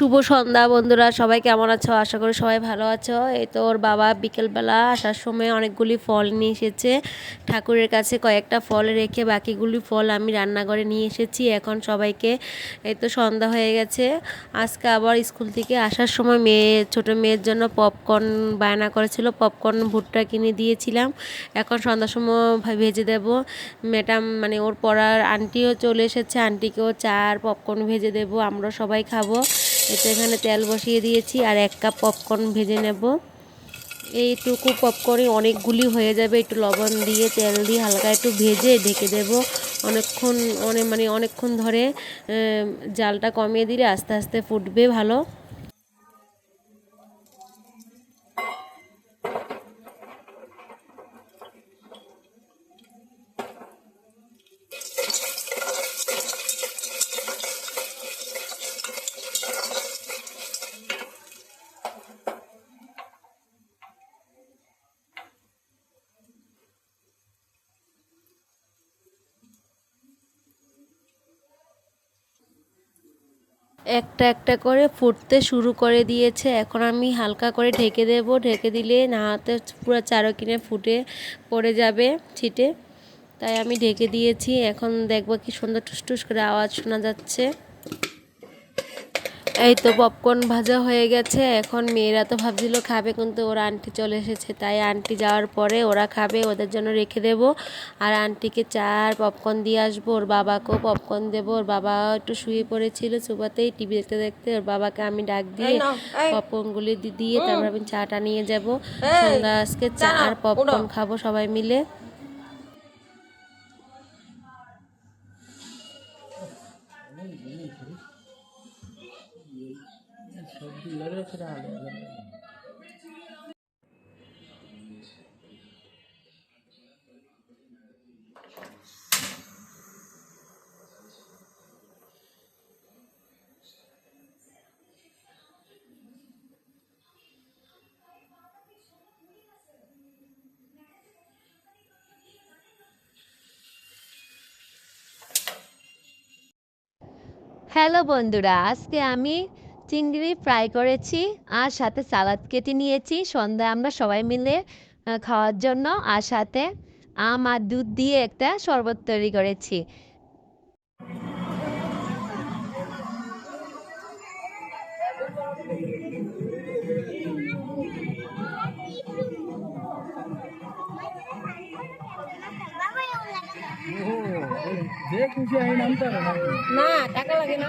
শুভ সন্ধ্যা বন্ধুরা, সবাই কেমন আছো? আশা করি সবাই ভালো আছো। এই তো ওর বাবা বিকেলবেলা আসার সময় অনেকগুলি ফল নিয়ে এসেছে। ঠাকুরের কাছে কয়েকটা ফল রেখে বাকিগুলি ফল আমি রান্নাঘরে নিয়ে এসেছি। এখন সবাইকে এই তো সন্ধ্যা হয়ে গেছে। আজকে আবার স্কুল থেকে আসার সময় মেয়ে, ছোট মেয়ের জন্য পপকর্ন বায়না করেছিল। পপকর্ন, ভুট্টা কিনে দিয়েছিলাম। এখন সন্ধ্যার সময় ভেজে দেব। ম্যাডাম মানে ওর পড়ার আন্টিও চলে এসেছে। আন্টিকেও চা আর পপকর্ন ভেজে দেব। আমরা সবাই খাব। এতে এখানে তেল বসিয়ে দিয়েছি আর এক কাপ পপকর্ন ভেজে নেব। এইটুকু পপকর্নে অনেকগুলি হয়ে যাবে, একটু লবণ দিয়ে, তেল দিয়ে হালকা একটু ভেজে ঢেকে দেব। অনেকক্ষণ অনেক মানে অনেকক্ষণ ধরে জালটা কমিয়ে দিলে আস্তে আস্তে ফুটবে ভালো। একটা একটা করে ফুটতে শুরু করে দিয়েছে। এখন আমি হালকা করে ঢেকে দেব। ঢেকে দিলে না হাতে পুরো চারো কিনে ফুটে পড়ে যাবে ছিটে। তাই আমি ঢেকে দিয়েছি। এখন দেখব কি সুন্দর টুসটুস করে আওয়াজ শোনা যাচ্ছে। এই তো পপকর্ন ভাজা হয়ে গেছে। এখন মেয়েরা তো ভাবছিল খাবে কিন্তু ওর আন্টি চলে এসেছে। তাই আন্টি যাওয়ার পরে ওরা খাবে ওদের জন্য রেখে দেব। আর আন্টিকে চা আর পপকর্ন দিয়ে আসব ওর বাবাকেও পপকর্ন দেবো। ওর বাবা একটু শুয়ে পড়েছিল সুবাতেই টিভি দেখতে দেখতে। ওর বাবাকে আমি ডাক দিয়ে পপকর্নগুলি দিয়ে তারপর আমি চাটা নিয়ে যাব। সন্ধ্যা আজকে চা আর পপকর্ন খাব সবাই মিলে। হ্যালো বন্ধুরা আজকে আমি চিংড়ি ফ্রাই করেছি আর সাথে সালাদ কেটে নিয়েছি। সন্ধ্যায় আমরা সবাই মিলে খাওয়ার জন্য আর সাথে আম আর দুধ দিয়ে একটা শরবত তৈরি করেছি। না, টাকা লাগে না।